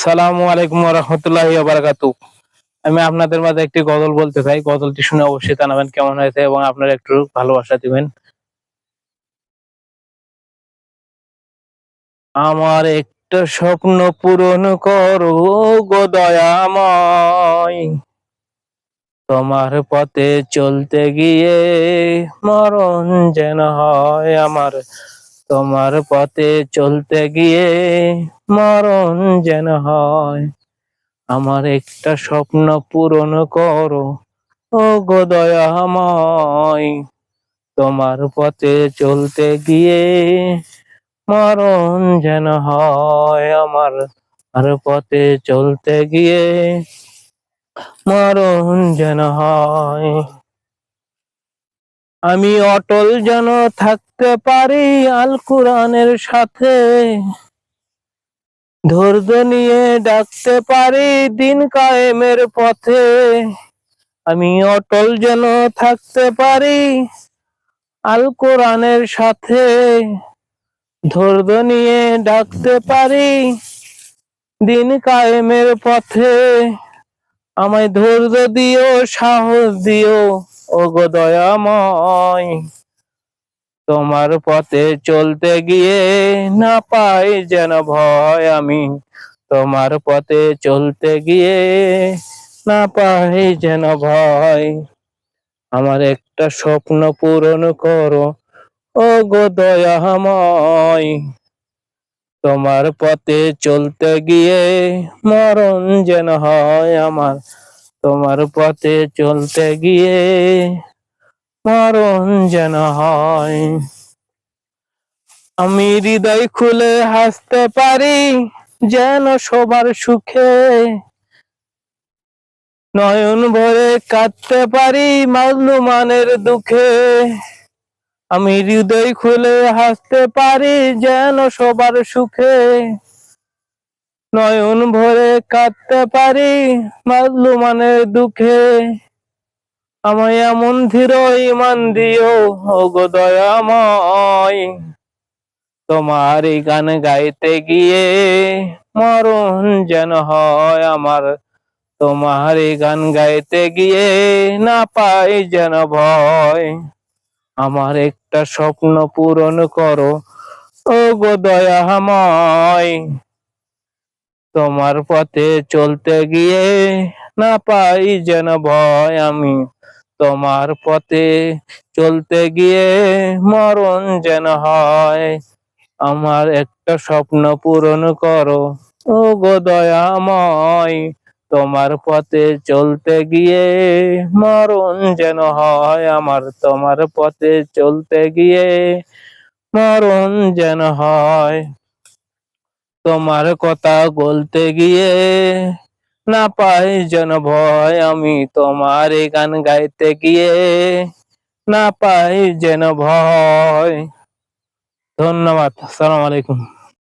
আসসালামু আলাইকুম রহমতুল্লাহি বারাকাতু আমি আপনাদের মাঝে একটি গজল বলতে চাই। গজলটি শুনে অবশ্যই জানাবেন কেমন হয়েছে এবং আপনারা একটু ভালোবাসা দিবেন। আমার একটা স্বপ্ন পূরণ করো গো দয়াময়। তোমার পথে চলতে গিয়ে মরণ যেন হয় আমার। তোমার পথে চলতে গিয়ে মরণ যেন হয়। আমার একটা স্বপ্ন পূরণ করো ও গো দয়াময়। তোমার পথে চলতে গিয়ে মরণ যেন হয়। আমার আর পথে চলতে গিয়ে মরণ যেন হয়। আমি অটল যেন থাকতে পারি আল কোরআনের সাথে। ধৈর্য নিয়ে ডাকতে পারি দিন কায়েমের পথে। আমি অটল যেন থাকতে পারি আল কোরআনের সাথে। ধৈর্য নিয়ে ডাকতে পারি দিন কায়েমের পথে। আমায় ধৈর্য দিও, সাহস দিও ও গো দয়াময়। তোমার পথে চলতে গিয়ে না পাই যেন ভয় আমি। তোমার পথে চলতে গিয়ে না পাই যেন ভয়। আমার একটা স্বপ্ন পূরণ করো ও গো দয়াময়। তোমার পথে চলতে গিয়ে মরণ যেন হয় আমার। তোমার পথে চলতে গিয়ে মরণ যেন হয়। আমি হৃদয় খুলে হাসতে পারি যেন সবার সুখে। নয়ন ভরে কাঁদতে পারি মাজলুমানের দুঃখে। আমি হৃদয় খুলে হাসতে পারি যেন সবার সুখে। নয়ন ভরে কাঁদতে পারি মাজলুমানের দুঃখে। আমায় এমন ধীর ইমান দিও ও গো দয়াময়। তোমার এই গান গাইতে গিয়ে মরণ যেন হয় আমার। তোমার এই গান গাইতে গিয়ে না পাই যেন ভয়। আমার একটা স্বপ্ন পূরণ করো। ও গো দয়াময়, তোমার পথে চলতে গিয়ে না পাই যেন ভয় আমি। তোমার পথে চলতে গিয়ে মরণ যেন হয়। আমার একটা স্বপ্ন পূরণ করো। ও গো দয়াময় তোমার পথে চলতে গিয়ে মরণ যেন হয় আমার। তোমার পথে চলতে গিয়ে মরণ যেন হয়। তোমার কথা বলতে গিয়ে না পাই যেন ভয়। আমি তোমার গান গাইতে গিয়ে না পাই যেন ভয়। ধন্যবাদ, আসসালামু আলাইকুম।